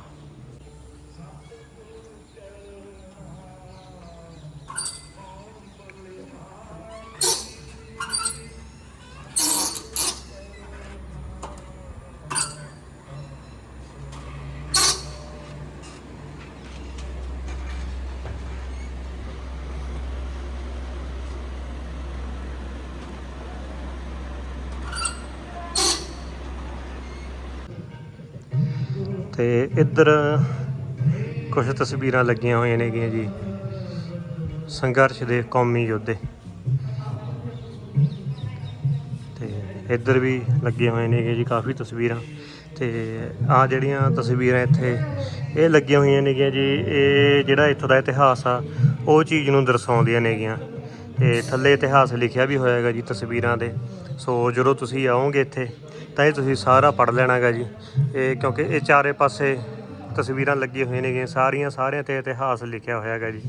ਤੇ ਇੱਧਰ ਕੁਝ ਤਸਵੀਰਾਂ ਲੱਗੀਆਂ ਹੋਈਆਂ ਨੇਗੀਆਂ ਜੀ। ਸੰਘਰਸ਼ ਦੇ ਕੌਮੀ ਯੋਧੇ। ਤੇ ਇੱਧਰ ਵੀ ਲੱਗੀਆਂ ਹੋਈਆਂ ਨੇਗੀਆਂ ਜੀ ਕਾਫੀ ਤਸਵੀਰਾਂ। ਤੇ ਆ ਜਿਹੜੀਆਂ ਤਸਵੀਰਾਂ ਇੱਥੇ, ਇਹ ਲੱਗੀਆਂ ਹੋਈਆਂ ਨੇਗੀਆਂ ਜੀ, ਇਹ ਜਿਹੜਾ ਇੱਥੋਂ ਦਾ ਇਤਿਹਾਸ ਆ, ਉਹ ਚੀਜ਼ ਨੂੰ ਦਰਸਾਉਂਦੀਆਂ ਨੇਗੀਆਂ। ਤੇ ਥੱਲੇ ਇਤਿਹਾਸ ਲਿਖਿਆ ਵੀ ਹੋਏਗਾ ਜੀ ਤਸਵੀਰਾਂ ਦੇ। ਸੋ ਜਦੋਂ ਤੁਸੀਂ ਆਓਗੇ ਇੱਥੇ ਤਾਂ ਇਹ ਤੁਸੀਂ ਸਾਰਾ ਪੜ੍ਹ ਲੈਣਾਗਾ ਜੀ। ਇਹ ਕਿਉਂਕਿ ਇਹ ਚਾਰੇ ਪਾਸੇ ਤਸਵੀਰਾਂ ਲੱਗੀਆਂ ਹੋਈਆਂ ਨੇਗੀਆਂ, ਸਾਰੀਆਂ ਸਾਰਿਆਂ ਤੇ ਇਤਿਹਾਸ ਲਿਖਿਆ ਹੋਇਆ ਹੈਗਾ ਜੀ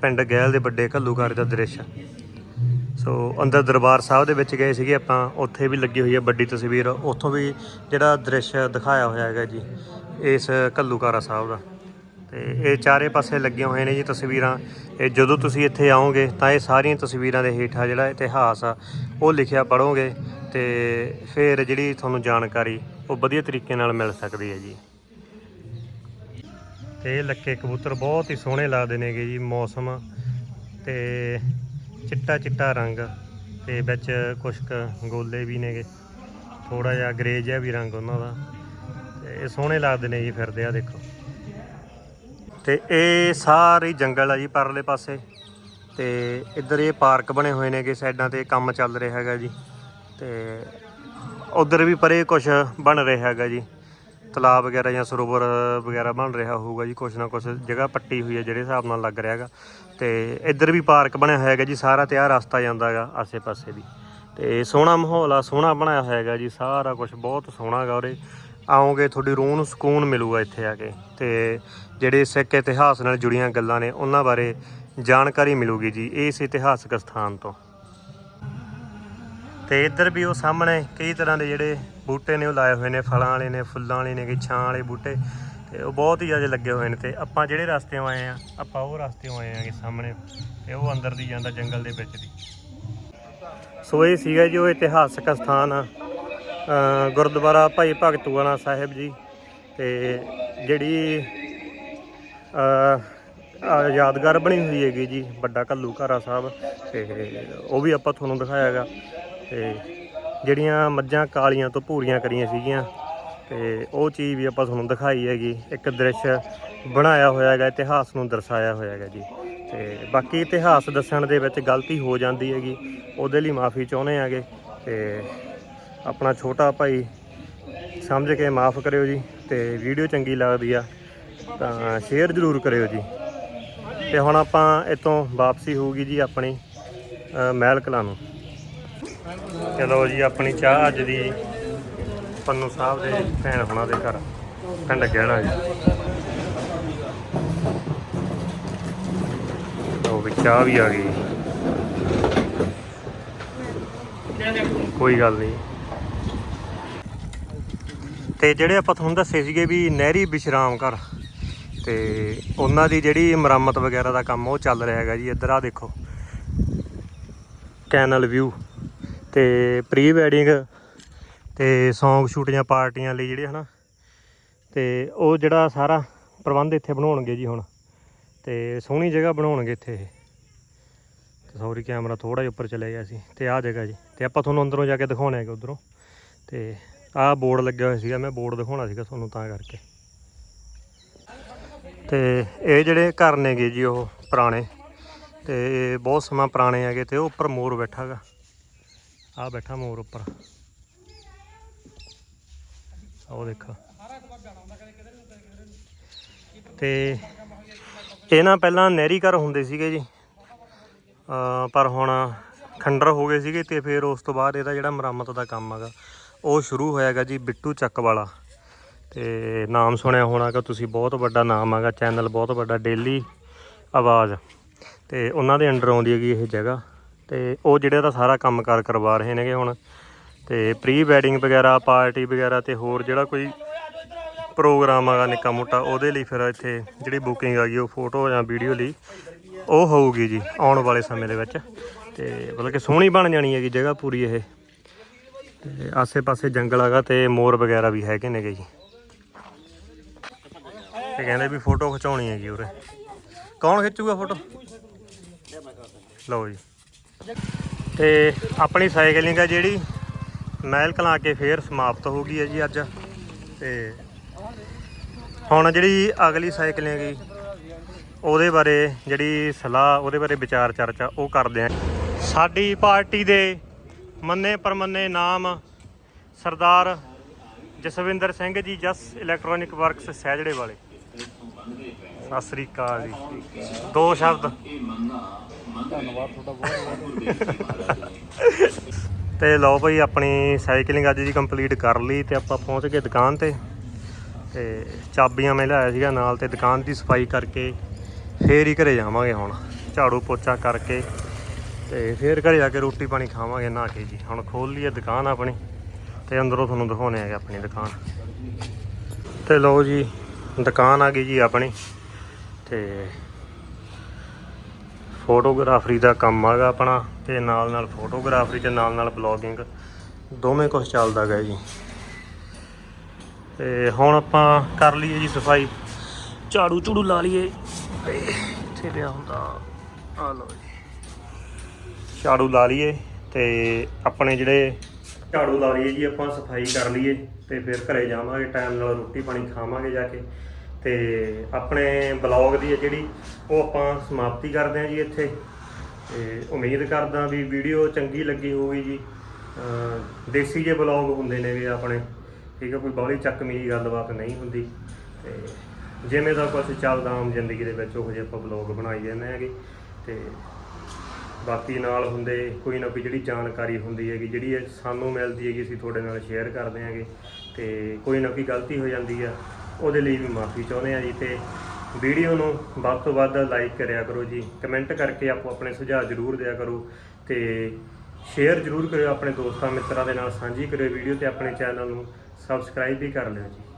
ਪਿੰਡ ਗਹਿਲ ਦੇ ਵੱਡੇ ਘੱਲੂਘਾਰੇ ਦਾ ਦ੍ਰਿਸ਼ ਸੋ ਅੰਦਰ ਦਰਬਾਰ ਸਾਹਿਬ ਦੇ ਵਿੱਚ ਗਏ ਸੀਗੇ ਆਪਾਂ, ਉੱਥੇ ਵੀ ਲੱਗੀ ਹੋਈ ਹੈ ਵੱਡੀ ਤਸਵੀਰ। ਉੱਥੋਂ ਵੀ ਜਿਹੜਾ ਦ੍ਰਿਸ਼ ਦਿਖਾਇਆ ਹੋਇਆ ਹੈਗਾ ਜੀ, ਇਸ ਘੱਲੂਘਾਰਾ ਸਾਹਿਬ ਦਾ। ਤੇ ਇਹ ਚਾਰੇ ਪਾਸੇ ਲੱਗੀਆਂ ਹੋਏ ਨੇ ਜੀ ਤਸਵੀਰਾਂ। ਇਹ ਜਦੋਂ ਤੁਸੀਂ ਇੱਥੇ ਆਓਗੇ ਤਾਂ ਇਹ ਸਾਰੀਆਂ ਤਸਵੀਰਾਂ ਦੇ ਹੇਠਾਂ ਜਿਹੜਾ ਇਤਿਹਾਸ ਆ, ਉਹ ਲਿਖਿਆ ਪੜੋਗੇ ਤੇ ਫਿਰ ਜਿਹੜੀ ਤੁਹਾਨੂੰ ਜਾਣਕਾਰੀ, ਉਹ ਵਧੀਆ ਤਰੀਕੇ ਨਾਲ ਮਿਲ ਸਕਦੀ ਹੈ ਜੀ। ਤੇ ਇਹ ਲੱਕੇ ਕਬੂਤਰ ਬਹੁਤ ਹੀ ਸੋਹਣੇ ਲੱਗਦੇ ਨੇਗੇ ਜੀ, ਮੌਸਮ ਤੇ ਚਿੱਟਾ ਚਿੱਟਾ ਰੰਗ ਤੇ ਵਿੱਚ ਕੁਝ ਕੁ ਗੋਲੇ ਵੀ ਨੇਗੇ। ਥੋੜਾ ਜਿਹਾ ਗ੍ਰੇ ਜਿਹਾ ਵੀ ਰੰਗ ਉਹਨਾਂ ਦਾ। ਤੇ ਇਹ ਸੋਹਣੇ ਲੱਗਦੇ ਨੇ ਜੀ ਫਿਰਦੇ ਆ ਦੇਖੋ। ਤੇ ਇਹ ਸਾਰੇ ਜੰਗਲ ਆ ਜੀ ਪਰਲੇ ਪਾਸੇ। ਤੇ ਇੱਧਰ ਇਹ ਪਾਰਕ ਬਣੇ ਹੋਏ ਨੇਗੇ ਸਾਈਡਾਂ ਤੇ, ਕੰਮ ਚੱਲ ਰਿਹਾ ਹੈਗਾ ਜੀ। ਤੇ ਉਧਰ ਵੀ ਪਰੇ ਕੁਝ ਬਣ ਰਿਹਾ ਹੈਗਾ ਜੀ। ਤਲਾਬ ਵਗੈਰਾ ਜਾਂ ਸਰੋਵਰ ਵਗੈਰਾ ਬਣ ਰਿਹਾ ਹੋਊਗਾ ਜੀ, ਕੁਛ ਨਾ ਕੁਛ ਜਗ੍ਹਾ ਪੱਟੀ ਹੋਈ ਹੈ ਜਿਹੜੇ ਹਿਸਾਬ ਨਾਲ ਲੱਗ ਰਿਹਾ ਹੈਗਾ। ਤੇ ਇੱਧਰ ਵੀ ਪਾਰਕ ਬਣਿਆ ਹੋਇਆ ਹੈਗਾ ਜੀ, ਸਾਰਾ ਤੇ ਆਹ ਰਸਤਾ ਜਾਂਦਾ ਹੈਗਾ ਆਸੇ-ਪਾਸੇ ਦੀ ਤੇ ਸੋਹਣਾ ਮਾਹੌਲ ਆ, ਸੋਹਣਾ ਬਣਾਇਆ ਹੋਇਆ ਹੈਗਾ ਜੀ, ਸਾਰਾ ਕੁਝ ਬਹੁਤ ਸੋਹਣਾ ਹੈਗਾ ਉਰੇ। ਆਓਗੇ, ਤੁਹਾਡੀ ਰੂਹ ਨੂੰ ਸਕੂਨ ਮਿਲੂਗਾ ਇੱਥੇ ਆ ਕੇ। ਤੇ ਜਿਹੜੇ ਸਿੱਖ ਇਤਿਹਾਸ ਨਾਲ ਜੁੜੀਆਂ ਗੱਲਾਂ ਨੇ, ਉਹਨਾਂ ਬਾਰੇ ਜਾਣਕਾਰੀ ਮਿਲੂਗੀ ਜੀ, ਇਸ ਇਤਿਹਾਸਕ ਸਥਾਨ ਤੋਂ। ਤੇ ਇੱਧਰ ਵੀ ਉਹ ਸਾਹਮਣੇ ਕਈ ਤਰ੍ਹਾਂ ਦੇ ਜਿਹੜੇ ਬੂਟੇ ਨੇ, ਉਹ ਲਾਏ ਹੋਏ ਨੇ, ਫਲਾਂ ਵਾਲੇ ਨੇ, ਫੁੱਲਾਂ ਵਾਲੇ ਨੇ, ਕਿ ਛਾਂ ਵਾਲੇ ਬੂਟੇ। ਤੇ ਉਹ ਬਹੁਤ ਹੀ ਜ਼ਿਆਦਾ ਲੱਗੇ ਹੋਏ ਨੇ ਤੇ ਆਪਾਂ ਜਿਹੜੇ ਰਸਤੇ ਆਏ ਆ, ਆਪਾਂ ਉਹ ਰਸਤੇ ਆਏ ਆਗੇ ਸਾਹਮਣੇ, ਤੇ ਉਹ ਅੰਦਰ ਦੀ ਜਾਂਦਾ ਜੰਗਲ ਦੇ ਵਿੱਚ ਦੀ। ਸੋ ਇਹ ਸੀਗਾ ਜੀ ਉਹ ਇਤਿਹਾਸਕ ਸਥਾਨ ਆ। ਗੁਰਦੁਆਰਾ ਭਾਈ ਭਗਤ ਭਗਤੂਆਣਾ ਸਾਹਿਬ ਜੀ ਤੇ ਜਿਹੜੀ ਯਾਦਗਾਰ ਬਣੀ ਹੋਈ ਹੈਗੀ ਜੀ, ਵੱਡਾ ਕੱਲੂ ਘਾਰਾ ਸਾਹਿਬ, ਤੇ ਉਹ ਵੀ ਆਪਾਂ ਤੁਹਾਨੂੰ ਦਿਖਾਇਆਗਾ। ਤੇ ਜਿਹੜੀਆਂ ਮੱਝਾਂ ਕਾਲੀਆਂ ਤੋਂ ਭੂਰੀਆਂ ਕਰੀਆਂ ਸੀਗੀਆਂ, ਤੇ ਉਹ ਚੀਜ਼ ਵੀ ਆਪਾਂ ਤੁਹਾਨੂੰ ਦਿਖਾਈ ਹੈਗੀ। ਇੱਕ ਦ੍ਰਿਸ਼ ਬਣਾਇਆ ਹੋਇਆ ਹੈਗਾ ਇਤਿਹਾਸ ਨੂੰ ਦਰਸਾਇਆ ਹੋਇਆ ਹੈਗਾ ਜੀ। ਤੇ ਬਾਕੀ ਇਤਿਹਾਸ ਦੱਸਣ ਦੇ ਵਿੱਚ ਗਲਤੀ ਹੋ ਜਾਂਦੀ ਹੈਗੀ, ਉਹਦੇ ਲਈ ਮਾਫੀ ਚਾਹੁੰਦੇ ਆਗੇ ਤੇ ਆਪਣਾ ਛੋਟਾ ਭਾਈ ਸਮਝ ਕੇ ਮਾਫ ਕਰਿਓ ਜੀ ਤੇ ਵੀਡੀਓ ਚੰਗੀ ਲੱਗਦੀ ਆ ਤਾਂ ਸ਼ੇਅਰ ਜ਼ਰੂਰ ਕਰਿਓ ਜੀ। ਤੇ ਹੁਣ ਆਪਾਂ ਇਤੋਂ ਵਾਪਸੀ ਹੋਊਗੀ ਜੀ ਆਪਣੀ ਮਹਿਲ ਕਲਾਂ ਨੂੰ। ਚਲੋ ਜੀ, ਆਪਣੀ ਚਾਹ ਅੱਜ ਦੀ ਪੰਨੂ ਸਾਹਿਬ ਦੇ ਭੈਣ ਹੁਣਾਂ ਦੇ ਘਰ। ਪਿੰਡ ਗਹਿਣਾ ਜੀ। ਉਹ ਵੀ ਚਾਹ ਵੀ ਆ ਗਈ। ਕੋਈ ਗੱਲ ਨਹੀਂ। ਤੇ ਜਿਹੜੇ ਆਪਾਂ ਤੁਹਾਨੂੰ ਦੱਸੇ ਸੀਗੇ ਵੀ ਨਹਿਰੀ ਵਿਸ਼ਰਾਮ ਘਰ, ਤੇ ਉਹਨਾਂ ਦੀ ਜਿਹੜੀ ਮੁਰੰਮਤ ਵਗੈਰਾ ਦਾ ਕੰਮ ਉਹ ਚੱਲ ਰਿਹਾ ਹੈਗਾ ਜੀ, ਇੱਧਰ ਆ ਦੇਖੋ। ਕੈਨਲ ਵਿਊ, ਤੇ ਪ੍ਰੀ ਵੈਡਿੰਗ ਤੇ ਸੌਂਗ ਸ਼ੂਟ ਜਾਂ ਪਾਰਟੀਆਂ ਲਈ ਜਿਹੜੇ ਹਨਾ, ਤੇ ਉਹ ਜਿਹੜਾ ਸਾਰਾ ਪ੍ਰਬੰਧ ਇੱਥੇ ਬਣਾਉਣਗੇ ਜੀ ਹੁਣ, ਤੇ ਸੋਹਣੀ ਜਗ੍ਹਾ ਬਣਾਉਣਗੇ ਇੱਥੇ ਇਹ। ਤੇ ਸੌਰੀ ਕੈਮਰਾ ਥੋੜਾ ਜਿਹਾ ਉੱਪਰ ਚਲੇ ਗਿਆ ਸੀ, ਤੇ ਆਹ ਜਗ੍ਹਾ ਜੀ, ਤੇ ਆਪਾਂ ਤੁਹਾਨੂੰ ਅੰਦਰੋਂ ਜਾ ਕੇ ਦਿਖਾਉਣੇ ਹੈਗੇ ਉਧਰੋਂ, ਤੇ ਆਹ ਬੋਰਡ ਲੱਗਿਆ ਹੋਇਆ ਸੀਗਾ, ਮੈਂ ਬੋਰਡ ਦਿਖਾਉਣਾ ਸੀਗਾ ਤੁਹਾਨੂੰ ਤਾਂ ਕਰਕੇ। ਤੇ ਇਹ ਜਿਹੜੇ ਘਰ ਨੇਗੇ ਜੀ ਉਹ ਪੁਰਾਣੇ, ਤੇ ਬਹੁਤ ਸਮਾਂ ਪੁਰਾਣੇ ਹੈਗੇ ਤੇ ਉਹ ਉੱਪਰ ਮੋਰ ਬੈਠਾਗਾ ਆ ਬੈਠਾ ਮੋਰ ਉੱਪਰ। ਉਹ ਦੇਖੋ। ਤੇ ਇਹ ਨਾ ਪਹਿਲਾਂ ਨਹਿਰੀ ਘਰ ਹੁੰਦੇ ਸੀਗੇ ਜੀ। ਪਰ ਹੁਣ ਖੰਡਰ ਹੋ ਗਏ ਸੀਗੇ ਤੇ ਫਿਰ ਉਸ ਤੋਂ ਬਾਅਦ ਇਹਦਾ ਜਿਹੜਾ ਮੁਰੰਮਤ ਦਾ ਕੰਮ ਹੈਗਾ ਉਹ ਸ਼ੁਰੂ ਹੋਇਆਗਾ ਜੀ ਬਿੱਟੂ ਚੱਕ ਵਾਲਾ। ਤੇ ਨਾਮ ਸੁਣਿਆ ਹੋਣਾਗਾ, ਤੁਸੀਂ ਬਹੁਤ ਵੱਡਾ ਨਾਮ ਹੈਗਾ ਚੈਨਲ ਬਹੁਤ ਵੱਡਾ, ਡੇਲੀ ਆਵਾਜ਼। ਤੇ ਉਹਨਾਂ ਦੇ ਅੰਡਰ ਆਉਂਦੀ ਹੈਗੀ ਇਹ ਜਗ੍ਹਾ। ਤੇ ਉਹ ਜਿਹੜੇ ਦਾ ਸਾਰਾ ਕੰਮਕਾਰ ਕਰਵਾ ਰਹੇ ਨੇਗੇ ਹੁਣ। ਤੇ ਪ੍ਰੀ ਵੈਡਿੰਗ ਵਗੈਰਾ ਪਾਰਟੀ ਵਗੈਰਾ ਤੇ ਹੋਰ ਜਿਹੜਾ ਕੋਈ ਪ੍ਰੋਗਰਾਮ ਹੈਗਾ ਨਿੱਕਾ ਮੋਟਾ, ਉਹਦੇ ਲਈ ਫਿਰ ਇੱਥੇ ਜਿਹੜੀ ਬੁਕਿੰਗ ਆ ਗਈ, ਉਹ ਫੋਟੋ ਜਾਂ ਵੀਡੀਓ ਲਈ ਉਹ ਹੋਊਗੀ ਜੀ, ਆਉਣ ਵਾਲੇ ਸਮੇਂ ਦੇ ਵਿੱਚ। ਤੇ ਮਤਲਬ ਕਿ ਸੋਹਣੀ ਬਣ ਜਾਣੀ ਹੈਗੀ ਜਗ੍ਹਾ ਪੂਰੀ ਇਹ। ਤੇ ਆਸੇ-ਪਾਸੇ ਜੰਗਲ ਹੈਗਾ ਤੇ ਮੋਰ ਵਗੈਰਾ ਵੀ ਹੈਗੇ ਨੇਗੇ ਜੀ। ਤੇ ਕਹਿੰਦੇ ਵੀ ਫੋਟੋ ਖਿਚਾਉਣੀ ਹੈਗੀ ਉਰੇ। ਕੌਣ ਖਿੱਚੂਗਾ ਫੋਟੋ? ਲਓ ਜੀ। ਤੇ ਆਪਣੀ ਸਾਈਕਲਿੰਗ ਆ ਜਿਹੜੀ, ਮਹਿਲ ਕਲਾਂ ਕੇ ਫੇਰ ਸਮਾਪਤ ਹੋ ਗਈ ਹੈ ਜੀ ਅੱਜ। ਤੇ ਹੁਣ ਜਿਹੜੀ ਅਗਲੀ ਸਾਈਕਲਿੰਗ ਹੈਗੀ ਉਹਦੇ ਬਾਰੇ ਜਿਹੜੀ ਸਲਾਹ, ਉਹਦੇ ਬਾਰੇ ਵਿਚਾਰ ਚਰਚਾ ਉਹ ਕਰਦੇ ਆਂ ਸਾਡੀ ਪਾਰਟੀ ਦੇ ਮੰਨੇ ਪਰਮੰਨੇ ਨਾਮ ਸਰਦਾਰ ਜਸਵਿੰਦਰ ਸਿੰਘ ਜੀ ਜਸ ਇਲੈਕਟ੍ਰੋਨਿਕ ਵਰਕਸ ਸਹਿਜੜੇ ਵਾਲੇ। ਸਤਿ ਸ੍ਰੀ ਅਕਾਲ ਜੀ। ਦੋ ਸ਼ਬਦ। ਧੰਨਵਾਦ ਤੇ ਲਓ ਭਾਈ ਆਪਣੀ ਸਾਈਕਲਿੰਗ ਅੱਜ ਜੀ ਕੰਪਲੀਟ ਕਰ ਲਈ ਤੇ ਆਪਾਂ ਪਹੁੰਚ ਗਏ ਦੁਕਾਨ ਤੇ। ਤੇ ਚਾਬੀਆਂ ਮੈਂ ਲਿਆਇਆ ਸੀਗਾ ਨਾਲ ਤੇ ਦੁਕਾਨ ਦੀ ਸਫ਼ਾਈ ਕਰਕੇ ਫੇਰ ਹੀ ਘਰੇ ਜਾਵਾਂਗੇ ਹੁਣ। ਝਾੜੂ ਪੋਚਾ ਕਰਕੇ। ਤੇ ਫੇਰ ਘਰੇ ਆ ਕੇ ਰੋਟੀ ਪਾਣੀ ਖਾਵਾਂਗੇ ਨਾ ਕੇ ਜੀ। ਹੁਣ ਖੋਲ ਲਈਏ ਦੁਕਾਨ ਆਪਣੀ ਤੇ ਅੰਦਰੋਂ ਤੁਹਾਨੂੰ ਦਿਖਾਉਣੇ ਹੈਗੇ ਆਪਣੀ ਦੁਕਾਨ। ਤੇ ਲਓ ਜੀ, ਦੁਕਾਨ ਆ ਗਈ ਜੀ ਆਪਣੀ ਤੇ ਫੋਟੋਗ੍ਰਾਫਰੀ ਦਾ ਕੰਮ ਹੈਗਾ ਆਪਣਾ ਤੇ ਨਾਲ ਨਾਲ ਫੋਟੋਗ੍ਰਾਫਰੀ ਤੇ ਨਾਲ ਨਾਲ ਬਲੌਗਿੰਗ ਦੋਵੇਂ ਕੁਝ ਚੱਲਦਾ ਗਾ ਜੀ। ਤੇ ਹੁਣ ਆਪਾਂ ਕਰ ਲਈਏ ਜੀ ਸਫ਼ਾਈ। ਝਾੜੂ ਝੂੜੂ ਲਾ ਲਈਏ। ਇੱਥੇ ਪਿਆ ਹੁੰਦਾ ਆ ਲਓ ਜੀ। ਝਾੜੂ ਲਾ ਲਈਏ ਤੇ ਆਪਣੇ ਜਿਹੜੇ ਝਾੜੂ ਲਾ ਲਈਏ ਜੀ, ਆਪਾਂ ਸਫ਼ਾਈ ਕਰ ਲਈਏ ਤੇ ਫਿਰ ਘਰੇ ਜਾਵਾਂਗੇ ਟਾਈਮ ਨਾਲ ਰੋਟੀ ਪਾਣੀ ਖਾਵਾਂਗੇ ਜਾ ਕੇ। ਤੇ ਆਪਣੇ ਬਲੌਗ ਦੀ ਹੈ ਜਿਹੜੀ ਉਹ ਆਪਾਂ ਸਮਾਪਤੀ ਕਰਦੇ ਹਾਂ ਜੀ ਇੱਥੇ। ਤੇ ਉਮੀਦ ਕਰਦਾ ਵੀ ਵੀਡੀਓ ਚੰਗੀ ਲੱਗੀ ਹੋਊਗੀ ਜੀ। ਦੇਸੀ ਜਿਹੇ ਬਲੌਗ ਹੁੰਦੇ ਨੇਗੇ ਆਪਣੇ, ਠੀਕ ਹੈ ਕੋਈ ਬਾਹਲੀ ਚੱਕਮੀ ਗੱਲਬਾਤ ਨਹੀਂ ਹੁੰਦੀ। ਤੇ ਜਿਵੇਂ ਦਾ ਕੁਝ ਚੱਲਦਾ ਆਮ ਜ਼ਿੰਦਗੀ ਦੇ ਵਿੱਚ, ਉਹ ਜਿਹੇ ਆਪਾਂ ਬਲੌਗ ਬਣਾਈ ਜਾਂਦੇ ਹੈਗੇ। ਤੇ ਬਾਕੀ ਨਾਲ ਹੁੰਦੇ ਕੋਈ ਨਾ ਕੋਈ ਜਿਹੜੀ ਜਾਣਕਾਰੀ ਹੁੰਦੀ ਹੈਗੀ, ਜਿਹੜੀ ਇਹ ਸਾਨੂੰ ਮਿਲਦੀ ਹੈਗੀ, ਅਸੀਂ ਤੁਹਾਡੇ ਨਾਲ ਸ਼ੇਅਰ ਕਰਦੇ ਹਾਂਗੇ ਤੇ ਕੋਈ ਨਾ ਕੋਈ ਗਲਤੀ ਹੋ ਜਾਂਦੀ ਆ, ਉਹਦੇ ਲਈ ਵੀ ਮਾਫੀ ਚਾਹੁੰਦੇ ਆ ਜੀ ਤੇ ਵੀਡੀਓ ਨੂੰ ਵੱਧ ਤੋਂ ਵੱਧ ਲਾਈਕ ਕਰਿਆ ਕਰੋ ਜੀ ਕਮੈਂਟ ਕਰਕੇ ਆਪੋ ਆਪਣੇ ਸੁਝਾਅ ਜ਼ਰੂਰ ਦਿਆ ਕਰੋ ਤੇ ਸ਼ੇਅਰ ਜ਼ਰੂਰ ਕਰਿਓ ਆਪਣੇ ਦੋਸਤਾਂ ਮਿੱਤਰਾਂ ਦੇ ਨਾਲ, ਸਾਂਝੀ ਕਰਿਓ ਵੀਡੀਓ ਤੇ ਆਪਣੇ ਚੈਨਲ ਨੂੰ ਸਬਸਕ੍ਰਾਈਬ ਵੀ ਕਰ ਲਿਓ ਜੀ।